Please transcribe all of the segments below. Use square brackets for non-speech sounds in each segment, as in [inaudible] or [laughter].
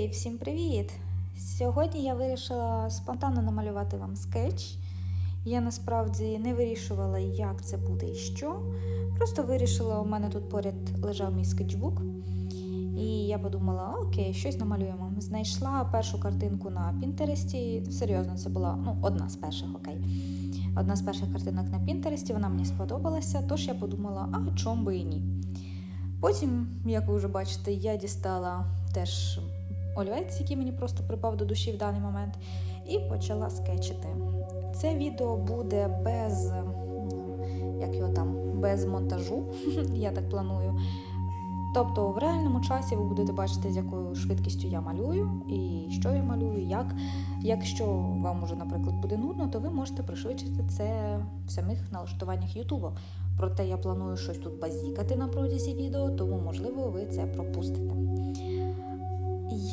Гей, всім привіт! Сьогодні я вирішила спонтанно намалювати вам скетч. Я насправді не вирішувала, як це буде і що. Просто вирішила, у мене тут поряд лежав мій скетчбук. І я подумала, окей, щось намалюємо. Знайшла першу картинку на Пінтересті. Серйозно, це була ну, одна з перших, окей. Одна з перших картинок на Пінтересті, вона мені сподобалася, тож я подумала, а чом би і ні. Потім, як ви вже бачите, я дістала теж олівець, який мені просто припав до душі в даний момент, і почала скетчити. Це відео буде без, як його там, без монтажу, [laughs] я так планую. Тобто в реальному часі ви будете бачити, з якою швидкістю я малюю і що я малюю, як. Якщо вам уже, наприклад, буде нудно, то ви можете пришвидшити це в самих налаштуваннях Ютубу. Проте я планую щось тут базікати на протязі відео, тому можливо ви це пропустите.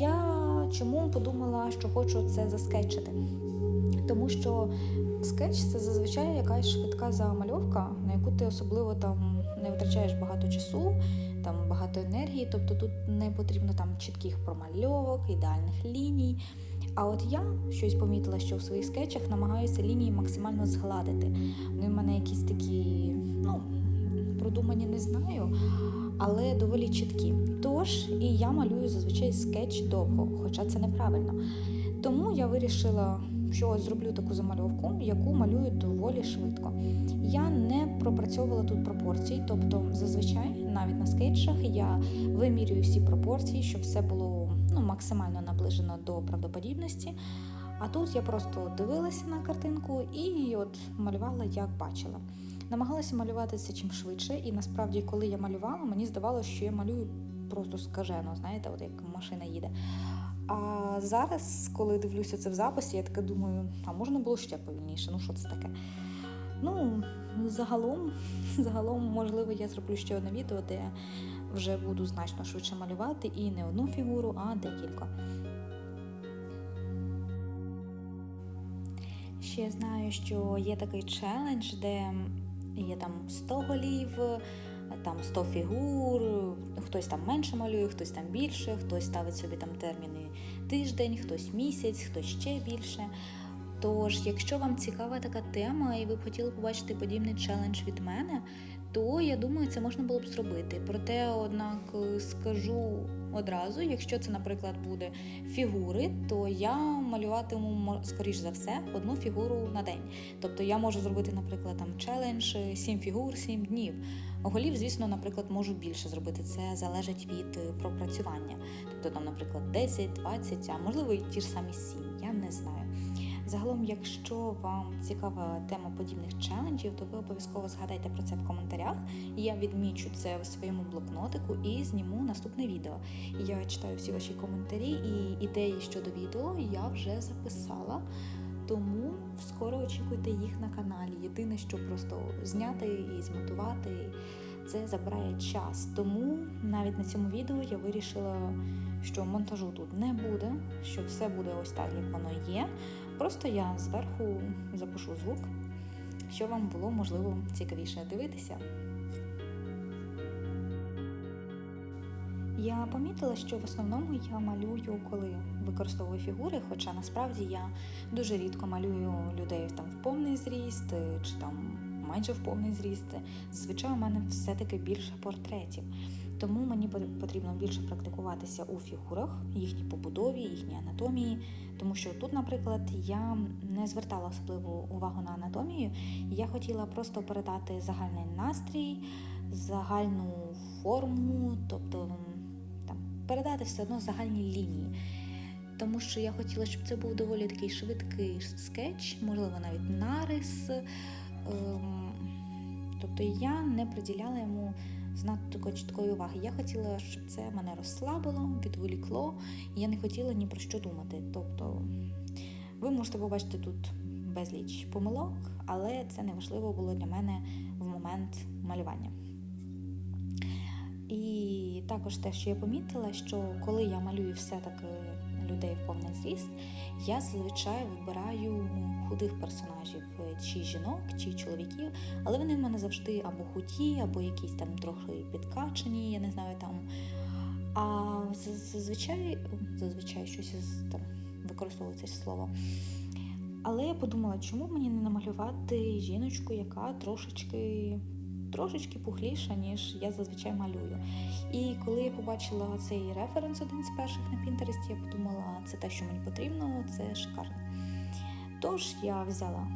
Я чому подумала, що хочу це заскетчити? Тому що скетч це зазвичай якась швидка замальовка, на яку ти особливо там не витрачаєш багато часу, там багато енергії, тобто тут не потрібно там чітких промальовок, ідеальних ліній. А от я щось помітила, що в своїх скетчах намагаюся лінії максимально згладити. Вони в мене якісь такі, ну, продумані не знаю, але доволі чіткі. Тож і я малюю зазвичай скетч довго, хоча це неправильно. Тому я вирішила, що зроблю таку замальовку, яку малюю доволі швидко. Я не пропрацьовувала тут пропорції, тобто зазвичай навіть на скетчах я вимірюю всі пропорції, щоб все було ну, максимально наближено до правдоподібності. А тут я просто дивилася на картинку і от малювала, як бачила. Намагалася малювати це чим швидше, і насправді, коли я малювала, мені здавалося, що я малюю просто скажено, знаєте, от як машина їде. А зараз, коли дивлюся це в записі, я таке думаю, а можна було ще повільніше, ну що це таке? Ну, загалом, [laughs] загалом, можливо, я зроблю ще одне відео, де вже буду значно швидше малювати і не одну фігуру, а декілька. Ще знаю, що є такий челендж, де є там 100 голів, там 100 фігур, хтось там менше малює, хтось там більше, хтось ставить собі там терміни тиждень, хтось місяць, хтось ще більше. Тож, якщо вам цікава така тема і ви б хотіли побачити подібний челендж від мене, то я думаю, це можна було б зробити. Проте, однак, скажу одразу, якщо це, наприклад, буде фігури, то я малюватиму скоріш за все одну фігуру на день. Тобто я можу зробити, наприклад, там челендж 7 фігур, 7 днів. Голів, звісно, наприклад, можу більше зробити. Це залежить від е, пропрацювання. Тобто, там, наприклад, 10, 20, а можливо і ті ж самі 7, я не знаю. Загалом, якщо вам цікава тема подібних челенджів, то ви обов'язково згадайте про це в коментарях. Я відмічу це в своєму блокнотику і зніму наступне відео. Я читаю всі ваші коментарі і ідеї щодо відео я вже записала. Тому скоро очікуйте їх на каналі. Єдине, що просто зняти і змотувати це забирає час. Тому навіть на цьому відео я вирішила, що монтажу тут не буде, що все буде ось так, як воно є. Просто я зверху запишу звук, щоб вам було можливо цікавіше дивитися. Я помітила, що в основному я малюю, коли використовую фігури, хоча насправді я дуже рідко малюю людей там в повний зріст чи там майже в повний зріст. Зазвичай у мене все-таки більше портретів. Тому мені потрібно більше практикуватися у фігурах, їхній побудові, їхній анатомії. Тому що тут, наприклад, я не звертала особливу увагу на анатомію. Я хотіла просто передати загальний настрій, загальну форму, тобто там передати все одно загальні лінії. Тому що я хотіла, щоб це був доволі такий швидкий скетч, можливо, навіть нарис. Ем, Тобто я не приділяла йому знато чіткої уваги. Я хотіла, щоб це мене розслабило, відволікло, і я не хотіла ні про що думати. Тобто ви можете побачити тут безліч помилок, але це не важливо було для мене в момент малювання. І також те, що я помітила, що коли я малюю все-таки людей в повний зріст, я зазвичай вибираю худих персонажів, е, чи жінок, чи чоловіків, але вони в мене завжди або худі, або якісь там трохи підкачені, я не знаю там. А зазвичай, зазвичай щось там використовується слово. Але я подумала, чому мені не намалювати жіночку, яка трошечки, трошечки пухліша, ніж я зазвичай малюю. І коли я побачила цей референс, один з перших на Pinterest, я подумала, це те, що мені потрібно, це шикарно. Тож я взяла,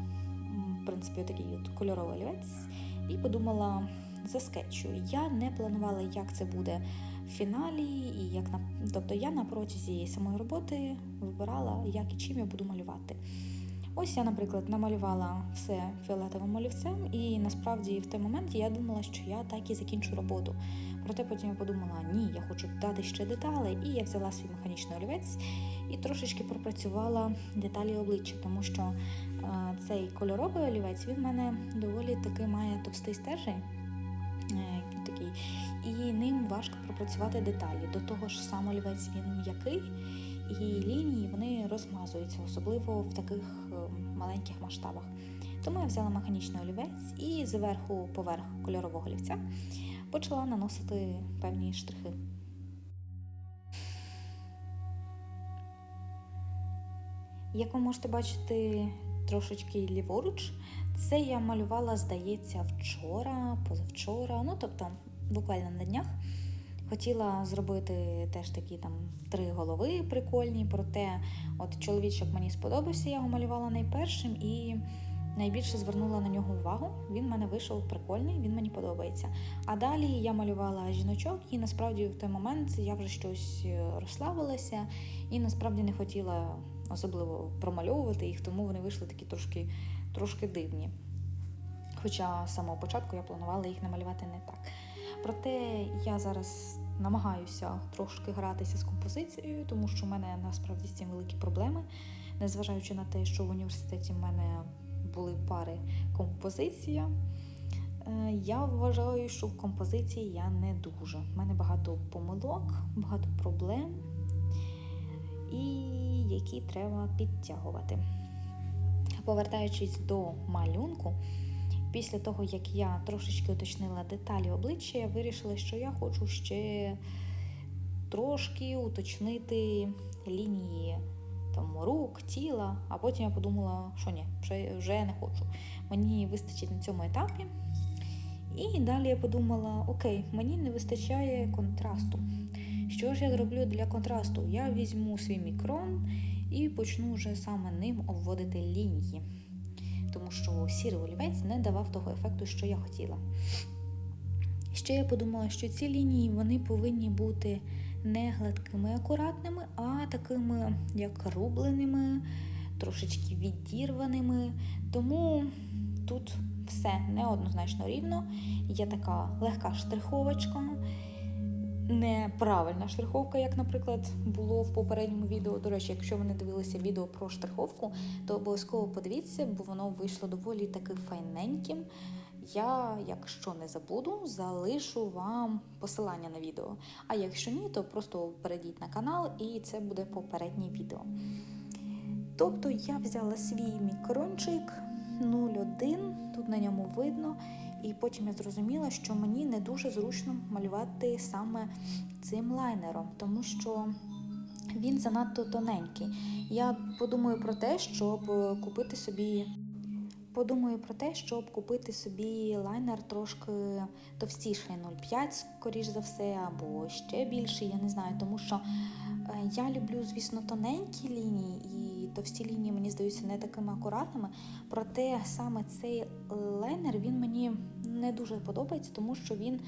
в принципі, такий от кольоровий олівець і подумала, заскетчу. Я не планувала, як це буде в фіналі, і як на тобто я на протязі самої роботи вибирала, як і чим я буду малювати. Ось я, наприклад, намалювала все фіолетовим олівцем, і насправді в той момент я думала, що я так і закінчу роботу. Проте потім я подумала, ні, я хочу дати ще деталі, і я взяла свій механічний олівець і трошечки пропрацювала деталі обличчя, тому що е, цей кольоровий олівець він в мене доволі таки має товстий стержень. е, Такий, і ним важко пропрацювати деталі. До того ж, сам олівець він м'який, і лінії вони розмазуються, особливо в таких е, маленьких масштабах. Тому я взяла механічний олівець і зверху поверх кольорового олівця почала наносити певні штрихи. Як ви можете бачити трошечки ліворуч, це я малювала, здається, вчора, позавчора, ну тобто буквально на днях. Хотіла зробити теж такі там три голови прикольні, проте от чоловічок мені сподобався, я його малювала найпершим і найбільше звернула на нього увагу. Він в мене вийшов прикольний, він мені подобається. А далі я малювала жіночок, і насправді в той момент я вже щось е, розслабилася і насправді не хотіла особливо промальовувати їх, тому вони вийшли такі трошки, трошки дивні. Хоча з самого початку я планувала їх намалювати не так. Проте я зараз намагаюся трошки гратися з композицією, тому що в мене насправді з цим великі проблеми, незважаючи на те, що в університеті в мене були пари композиція. Е, Я вважаю, що в композиції я не дуже. У мене багато помилок, багато проблем, і які треба підтягувати. Повертаючись до малюнку, після того, як я трошечки уточнила деталі обличчя, я вирішила, що я хочу ще трошки уточнити лінії там, рук, тіла, а потім я подумала, що ні, вже, не хочу. Мені вистачить на цьому етапі. І далі я подумала: окей, мені не вистачає контрасту. Що ж я зроблю для контрасту? Я візьму свій мікрон і почну вже саме ним обводити лінії, тому що сірий олівець не давав того ефекту, що я хотіла. Ще я подумала, що ці лінії вони повинні бути не гладкими, акуратними, а такими як рубленими, трошечки відірваними. Тому тут все неоднозначно рівно. Є така легка штриховочка, неправильна штриховка, як, наприклад, було в попередньому відео. До речі, якщо ви не дивилися відео про штриховку, то обов'язково подивіться, бо воно вийшло доволі таки файненьким. Я, якщо не забуду, залишу вам посилання на відео. А якщо ні, то просто перейдіть на канал і це буде попереднє відео. Тобто я взяла свій мікрончик 0,1, тут на ньому видно, і потім я зрозуміла, що мені не дуже зручно малювати саме цим лайнером, тому що він занадто тоненький. Я подумаю про те, щоб купити собі. Подумаю про те, щоб купити собі лайнер трошки товстіший 0,5, скоріш за все, або ще більший, я не знаю, тому що е, я люблю, звісно, тоненькі лінії, і товсті лінії мені здаються не такими акуратними. Проте саме цей лайнер він мені не дуже подобається, тому що він.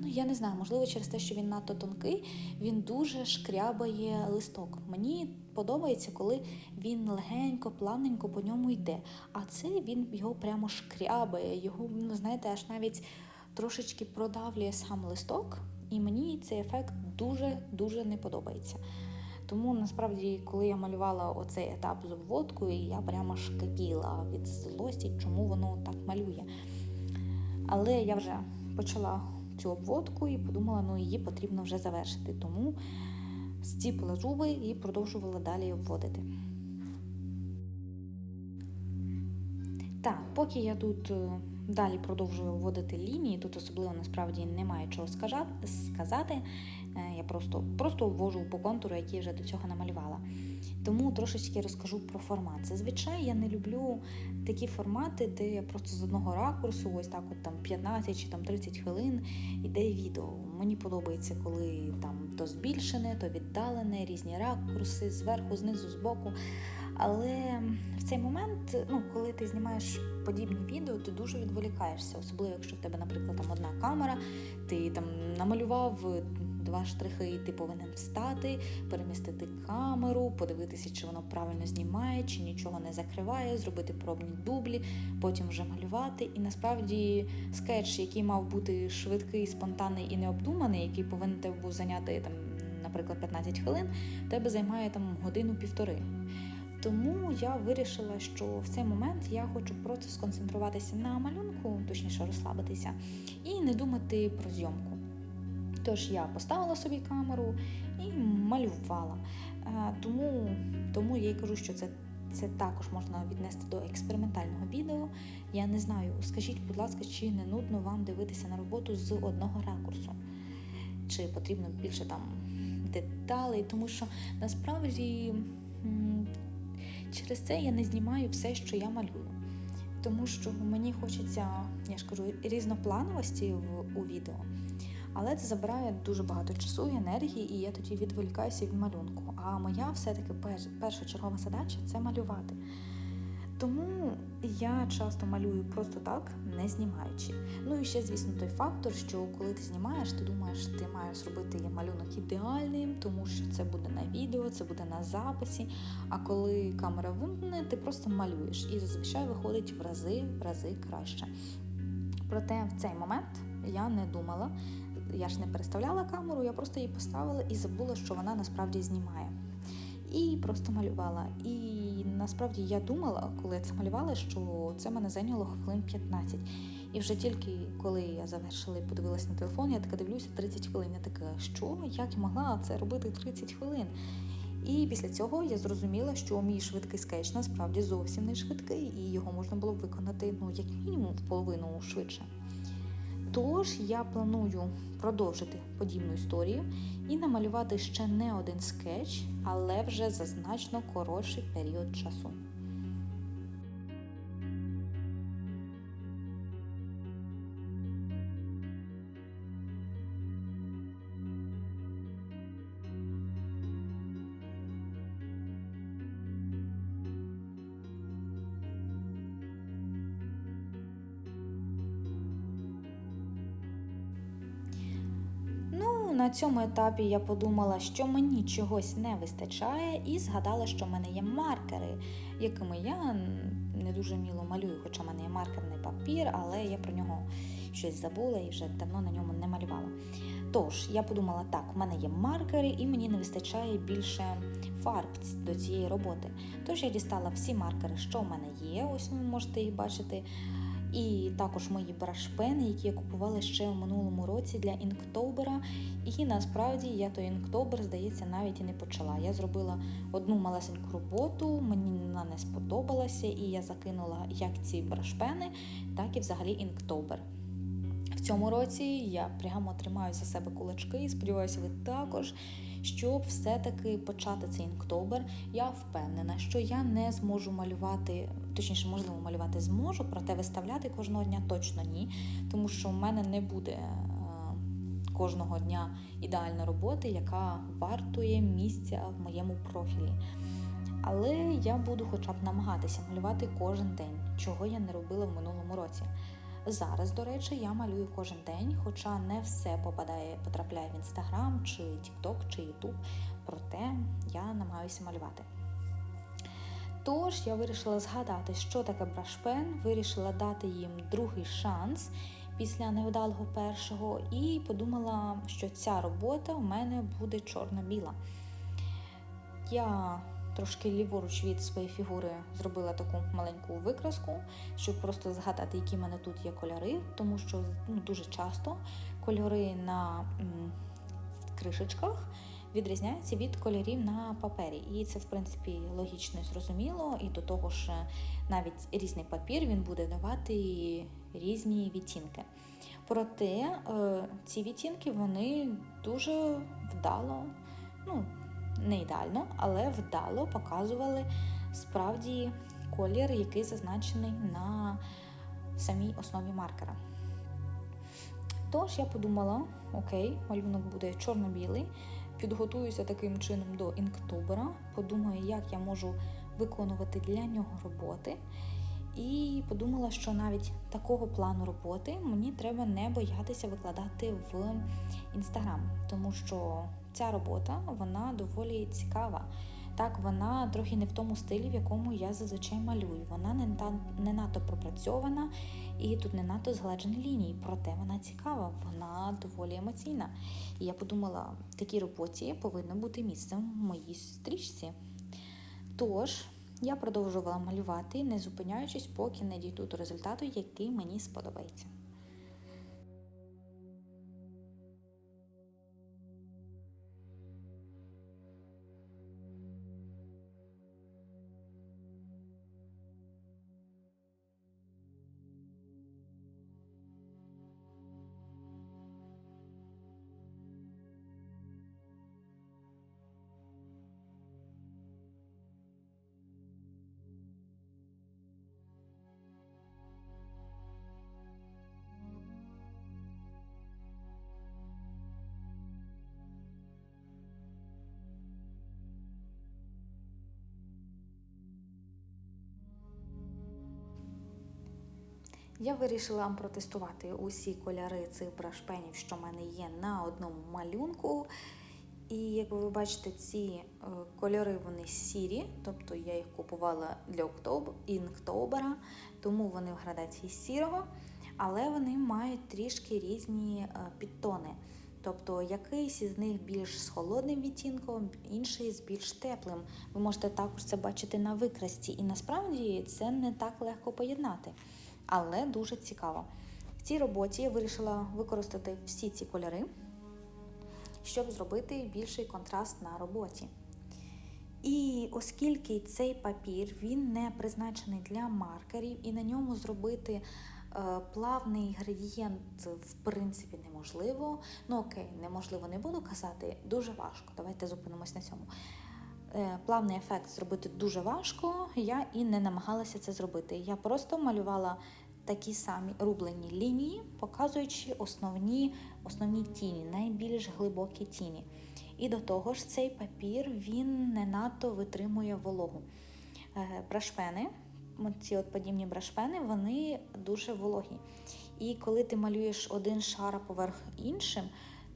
Ну, я не знаю, можливо, через те, що він надто тонкий, він дуже шкрябає листок. Мені подобається, коли він легенько, плавненько по ньому йде. А це він його прямо шкрябає, його, ну, знаєте, аж навіть трошечки продавлює сам листок, і мені цей ефект дуже-дуже не подобається. Тому насправді, коли я малювала оцей етап з обводкою, я прямо шкипіла від злості, чому воно так малює. Але я вже почала цю обводку і подумала, ну її потрібно вже завершити. Тому зціпила зуби і продовжувала далі обводити. Так, поки я тут е, далі продовжую вводити лінії, тут особливо насправді немає чого сказати. Е, Я просто, просто ввожу по контуру, який я вже до цього намалювала. Тому трошечки розкажу про формат. Зазвичай я не люблю такі формати, де я просто з одного ракурсу, ось так от там 15 чи там 30 хвилин іде відео. Мені подобається, коли там то збільшене, то віддалене, різні ракурси, зверху, знизу, збоку. Але в цей момент, ну, коли ти знімаєш подібні відео, ти дуже відволікаєшся, особливо якщо в тебе, наприклад, там одна камера, ти там намалював два штрихи, і ти повинен встати, перемістити камеру, подивитися, чи воно правильно знімає, чи нічого не закриває, зробити пробні дублі, потім вже малювати. І насправді скетч, який мав бути швидкий, спонтанний і необдуманий, який повинен тебе був зайняти там, наприклад, 15 хвилин, тебе займає там годину-півтори. Тому я вирішила, що в цей момент я хочу просто сконцентруватися на малюнку, точніше розслабитися, і не думати про зйомку. Тож я поставила собі камеру і малювала. Е, Тому, тому я й кажу, що це, це також можна віднести до експериментального відео. Я не знаю, скажіть, будь ласка, чи не нудно вам дивитися на роботу з одного ракурсу? Чи потрібно більше там деталей, тому що насправді через це я не знімаю все, що я малюю. Тому що мені хочеться, я ж кажу, різноплановості у відео. Але це забирає дуже багато часу і енергії, і я тоді відволікаюся від малюнку. А моя все-таки перш, першочергова задача це малювати. Тому я часто малюю просто так, не знімаючи. Ну і ще, звісно, той фактор, що коли ти знімаєш, ти думаєш, ти маєш робити малюнок ідеальним, тому що це буде на відео, це буде на записі. А коли камера вимкнена, ти просто малюєш і зазвичай виходить в рази, в рази краще. Проте в цей момент я не думала, я ж не переставляла камеру, я просто її поставила і забула, що вона насправді знімає. І просто малювала. І насправді я думала, коли я це малювала, що це мене зайняло хвилин 15. І вже тільки коли я завершила і подивилася на телефон, я така дивлюся 30 хвилин. Я така, що? Як я могла це робити 30 хвилин? І після цього я зрозуміла, що мій швидкий скетч насправді зовсім не швидкий, і його можна було виконати ну, як мінімум в половину швидше. Тож я планую продовжити подібну історію і намалювати ще не один скетч, але вже за значно коротший період часу. Цьому етапі я подумала, що мені чогось не вистачає, і згадала, що в мене є маркери, якими я не дуже міло малюю, хоча в мене є маркерний папір, але я про нього щось забула і вже давно на ньому не малювала. Тож, я подумала, так, в мене є маркери, і мені не вистачає більше фарб до цієї роботи. Тож я дістала всі маркери, що в мене є, ось ви можете їх бачити. І також мої брашпени, які я купувала ще в минулому році для інктобера. І насправді я той інктобер, здається, навіть і не почала. Я зробила одну малесеньку роботу, мені вона не сподобалася, і я закинула як ці брашпени, так і взагалі інктобер. В цьому році я прямо тримаю за себе кулачки і сподіваюся, ви також, щоб все-таки почати цей інктобер. Я впевнена, що я не зможу малювати, точніше, можливо, малювати зможу, проте виставляти кожного дня точно ні, тому що в мене не буде е, кожного дня ідеальної роботи, яка вартує місця в моєму профілі. Але я буду хоча б намагатися малювати кожен день, чого я не робила в минулому році. Зараз, до речі, я малюю кожен день, хоча не все попадає, потрапляє в інстаграм, чи Тікток, чи Ютуб. Проте я намагаюся малювати. Тож я вирішила згадати, що таке брашпен, вирішила дати їм другий шанс після невдалого першого, і подумала, що ця робота в мене буде чорно-біла. Я трошки ліворуч від своєї фігури зробила таку маленьку викраску, щоб просто згадати, які в мене тут є кольори, тому що ну, дуже часто кольори на м, кришечках відрізняються від кольорів на папері. І це, в принципі, логічно і зрозуміло. І до того ж, навіть різний папір він буде давати різні відтінки. Проте е, ці відтінки вони дуже вдало, ну, не ідеально, але вдало показували справді колір, який зазначений на самій основі маркера. Тож я подумала: окей, малюнок буде чорно-білий, підготуюся таким чином до інктобера, подумаю, як я можу виконувати для нього роботи. І подумала, що навіть такого плану роботи мені треба не боятися викладати в інстаграм, тому що ця робота вона доволі цікава. Так, вона трохи не в тому стилі, в якому я зазвичай малюю. Вона не та не надто пропрацьована і тут не надто згладжені лінії. Проте вона цікава, вона доволі емоційна. І я подумала, такій роботі повинно бути місцем в моїй стрічці. Тож. Я продовжувала малювати, не зупиняючись, поки не дійду до результату, який мені сподобається. Я вирішила протестувати усі кольори цих брашпенів, що в мене є на одному малюнку. І як ви бачите, ці е, кольори вони сірі, тобто я їх купувала для інктобера, тому вони в градації сірого, але вони мають трішки різні е, підтони. Тобто якийсь із них більш з холодним відтінком, інший з більш теплим. Ви можете також це бачити на викрасті, і насправді це не так легко поєднати але дуже цікаво. В цій роботі я вирішила використати всі ці кольори, щоб зробити більший контраст на роботі. І оскільки цей папір він не призначений для маркерів, і на ньому зробити е, плавний градієнт, в принципі, неможливо. Ну окей, неможливо не буду казати, дуже важко. Давайте зупинимось на цьому. Е, плавний ефект зробити дуже важко, я і не намагалася це зробити. Я просто малювала такі самі рублені лінії, показуючи основні основні тіні, найбільш глибокі тіні. І до того ж, цей папір він не надто витримує вологу. Е, брашпени, ці от подібні брашпени, вони дуже вологі. І коли ти малюєш один шар поверх іншим,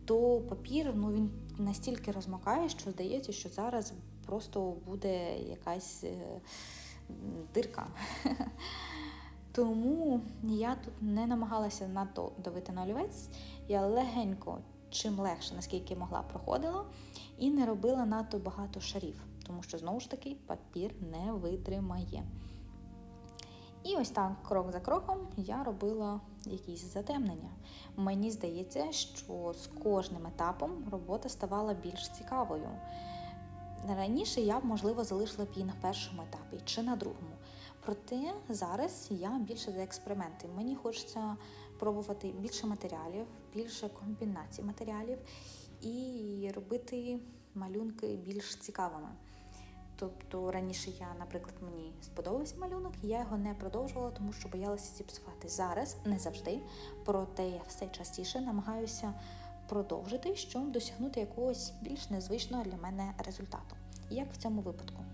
то папір ну, він настільки розмокає, що здається, що зараз просто буде якась е, дирка. [laughs] Тому я тут не намагалася надто давити на олівець. Я легенько, чим легше, наскільки могла, проходила, і не робила надто багато шарів, тому що, знову ж таки, папір не витримає. І ось так, крок за кроком, я робила якісь затемнення. Мені здається, що з кожним етапом робота ставала більш цікавою. Раніше я б, можливо, залишила б її на першому етапі чи на другому. Проте зараз я більше за експерименти. Мені хочеться пробувати більше матеріалів, більше комбінацій матеріалів і робити малюнки більш цікавими. Тобто раніше я, наприклад, мені сподобався малюнок, я його не продовжувала, тому що боялася зіпсувати. Зараз не завжди, проте я все частіше намагаюся продовжити, щоб досягнути якогось більш незвичного для мене результату. Як в цьому випадку.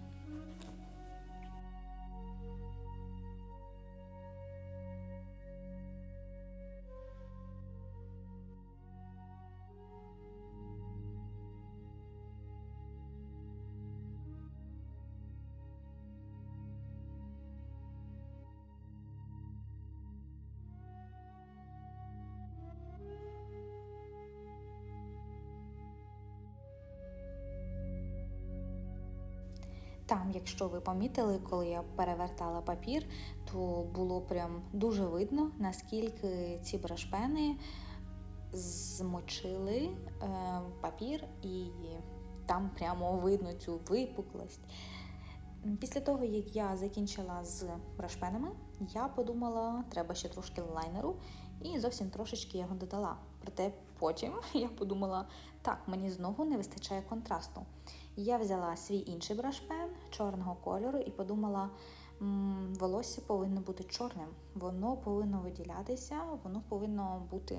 Там, якщо ви помітили, коли я перевертала папір, то було прям дуже видно, наскільки ці брашпени змочили е, папір, і там прямо видно цю випуклость. Після того, як я закінчила з брашпенами, я подумала, треба ще трошки лайнеру, і зовсім трошечки його додала. Проте потім [laughs] я подумала, так, мені знову не вистачає контрасту. Я взяла свій інший брашпен чорного кольору і подумала, волосся повинно бути чорним, воно повинно виділятися, воно повинно бути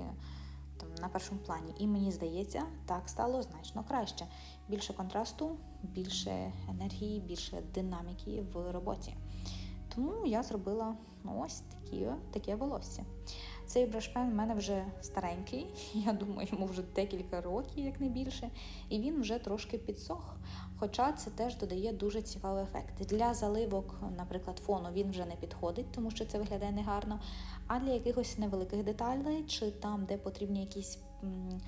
там, на першому плані. І мені здається, так стало значно краще. Більше контрасту, більше енергії, більше динаміки в роботі. Тому я зробила ну, ось такі, таке волосся. Цей брашпен в мене вже старенький, [laughs] я думаю, йому вже декілька років, як не більше, і він вже трошки підсох. Хоча це теж додає дуже цікавий ефект. Для заливок, наприклад, фону він вже не підходить, тому що це виглядає негарно. А для якихось невеликих деталей, чи там, де потрібні якісь м,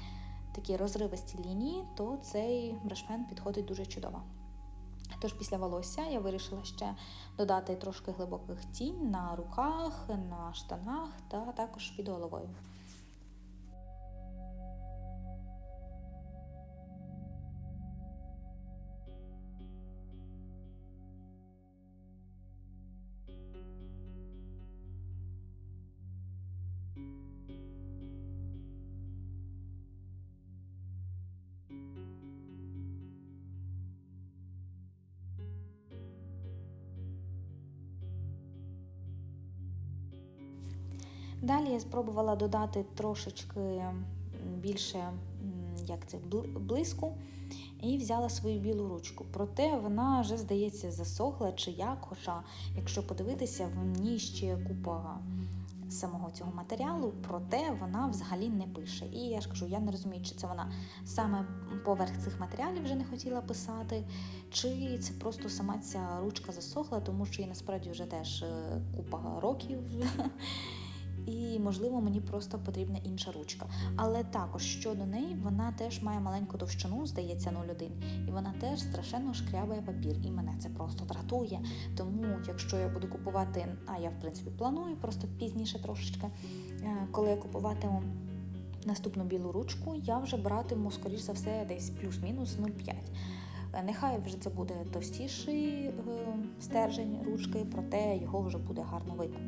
такі розривисті лінії, то цей брашпен підходить дуже чудово. Тож після волосся я вирішила ще додати трошки глибоких тінь на руках, на штанах та також під головою. Я спробувала додати трошечки більше як це, бл- блиску і взяла свою білу ручку. Проте вона вже, здається, засохла чи як. Хоча, якщо подивитися, в ній ще купа самого цього матеріалу, проте вона взагалі не пише. І я ж кажу, я не розумію, чи це вона саме поверх цих матеріалів вже не хотіла писати, чи це просто сама ця ручка засохла, тому що їй насправді вже теж е, купа років. [laughs] І, можливо, мені просто потрібна інша ручка. Але також щодо неї, вона теж має маленьку товщину, здається, 0,1. І вона теж страшенно шкрябає папір. І мене це просто дратує. Тому, якщо я буду купувати, а я в принципі планую, просто пізніше трошечки, е, коли я купуватиму наступну білу ручку, я вже братиму, скоріш за все, десь плюс-мінус 0,5. Е, Нехай вже це буде товстіший е, стержень ручки, проте його вже буде гарно видно.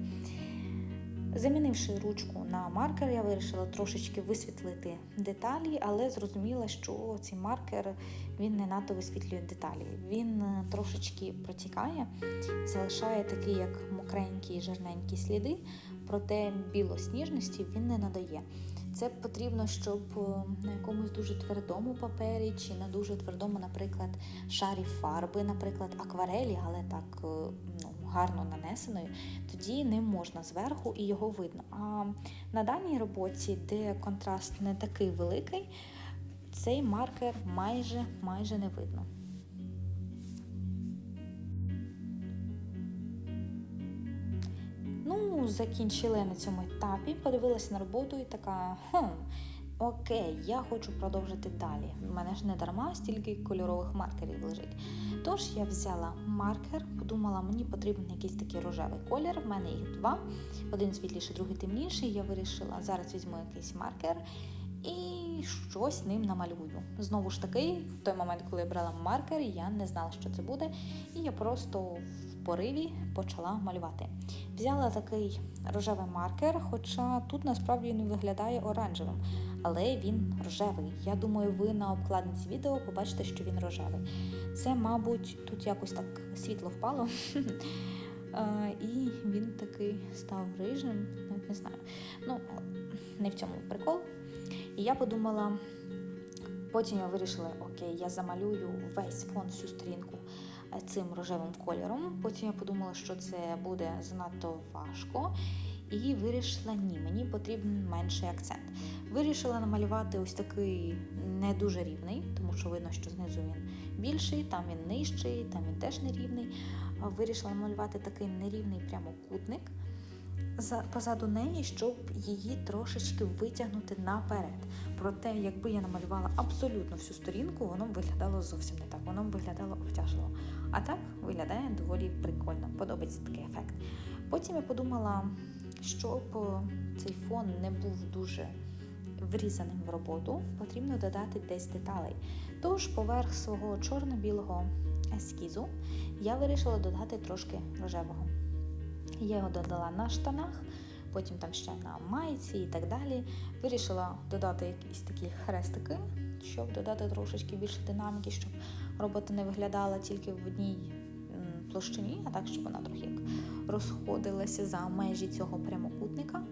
Замінивши ручку на маркер, я вирішила трошечки висвітлити деталі, але зрозуміла, що цей маркер він не надто висвітлює деталі. Він е, трошечки протікає, залишає такі, як мокренькі жирненькі сліди, проте білосніжності він не надає. Це потрібно, щоб е, на якомусь дуже твердому папері чи на дуже твердому, наприклад, шарі фарби, наприклад, акварелі, але так е, ну, гарно нанесеною, тоді ним можна зверху і його видно. А на даній роботі, де контраст не такий великий, цей маркер майже майже не видно. Ну, закінчили на цьому етапі, подивилася на роботу і така, хм, окей, я хочу продовжити далі. У мене ж не дарма стільки кольорових маркерів лежить. Тож я взяла маркер, подумала, мені потрібен якийсь такий рожевий колір. В мене їх два, один світліший, другий темніший. Я вирішила, зараз візьму якийсь маркер і щось ним намалюю. Знову ж таки, в той момент, коли я брала маркер, я не знала, що це буде, і я просто пориві почала малювати. Взяла такий рожевий маркер, хоча тут насправді він виглядає оранжевим, але він рожевий. Я думаю, ви на обкладинці відео побачите, що він рожевий. Це, мабуть, тут якось так світло впало. [laughs] Е, І він такий став рижим, навіть не знаю. Ну, не в цьому прикол. І я подумала, потім я вирішила, окей, я замалюю весь фон, всю сторінку цим рожевим кольором. Потім я подумала, що це буде занадто важко. І вирішила, ні, мені потрібен менший акцент. Вирішила намалювати ось такий не дуже рівний, тому що видно, що знизу він більший, там він нижчий, там він теж нерівний. Вирішила намалювати такий нерівний прямокутник за- позаду неї, щоб її трошечки витягнути наперед. Проте, якби я намалювала абсолютно всю сторінку, воно б виглядало зовсім не так. Воно б виглядало обтяжливо. А так виглядає доволі прикольно. Подобається такий ефект. Потім я подумала, щоб е, цей фон не був дуже врізаним в роботу, потрібно додати десь деталей. Тож поверх свого чорно-білого ескізу я вирішила додати трошки рожевого. Я його додала на штанах, потім там ще на майці і так далі. Вирішила додати якісь такі хрестики, щоб додати трошечки більше динаміки, щоб робота не виглядала тільки в одній площині, а так, щоб вона трохи розходилася за межі цього прямокутника.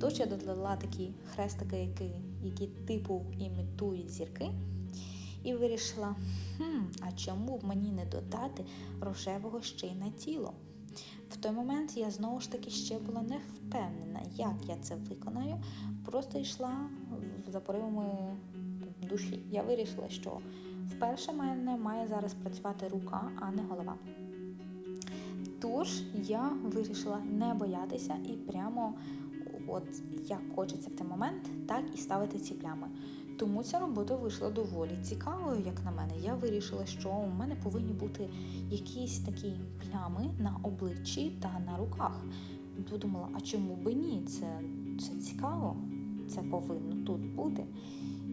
Тож я додала такі хрестики, які, які типу імітують зірки. І вирішила, хм, а чому б мені не додати рожевого ще й на тіло? В той момент я знову ж таки ще була не впевнена, як я це виконаю. Просто йшла за поривами душі. Я вирішила, що вперше в мене має зараз працювати рука, а не голова. Тож я вирішила не боятися і прямо, от як хочеться в той момент, так і ставити ці плями. Тому ця робота вийшла доволі цікавою, як на мене. Я вирішила, що у мене повинні бути якісь такі плями на обличчі та на руках. Подумала, а чому би ні? Це, це цікаво, це повинно тут бути.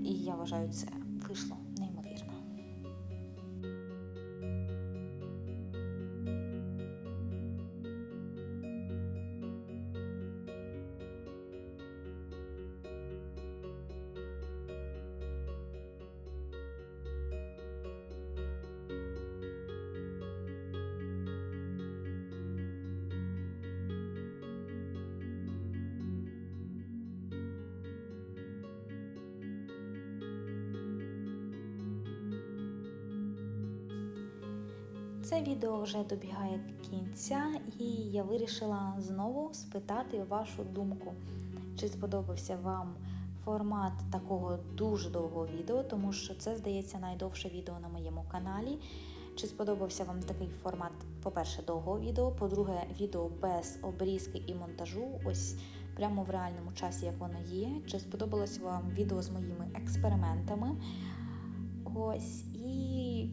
І я вважаю, це вийшло Це відео вже добігає кінця, і я вирішила знову спитати вашу думку. Чи сподобався вам формат такого дуже довгого відео, тому що це, здається, найдовше відео на моєму каналі. Чи сподобався вам такий формат, по-перше, довгого відео, по-друге, відео без обрізки і монтажу, ось прямо в реальному часі, як воно є. Чи сподобалось вам відео з моїми експериментами? Ось,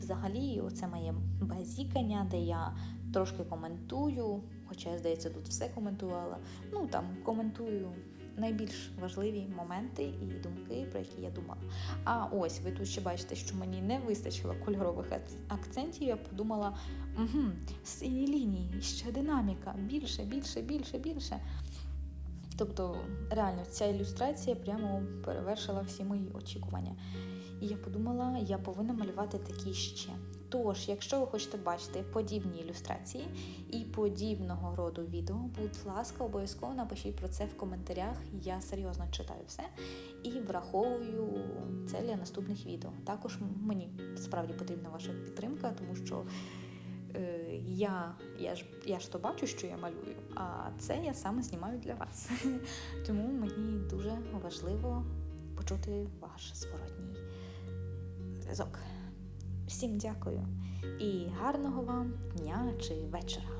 взагалі, оце моє базікання, де я трошки коментую, хоча я, здається, тут все коментувала. Ну там коментую найбільш важливі моменти і думки, про які я думала. А ось ви тут ще бачите, що мені не вистачило кольорових акцентів. Я подумала, угу, сині лінії, ще динаміка, більше, більше, більше, більше. Тобто, реально, ця ілюстрація прямо перевершила всі мої очікування. І я подумала, я повинна малювати такі ще. Тож, якщо ви хочете бачити подібні ілюстрації і подібного роду відео, будь ласка, обов'язково напишіть про це в коментарях. Я серйозно читаю все і враховую це для наступних відео. Також мені справді потрібна ваша підтримка, тому що е, я, я, ж, я ж то бачу, що я малюю, а це я саме знімаю для вас. [laughs] Тому мені дуже важливо почути ваш зворотній зв'язок. Всім дякую і гарного вам дня чи вечора.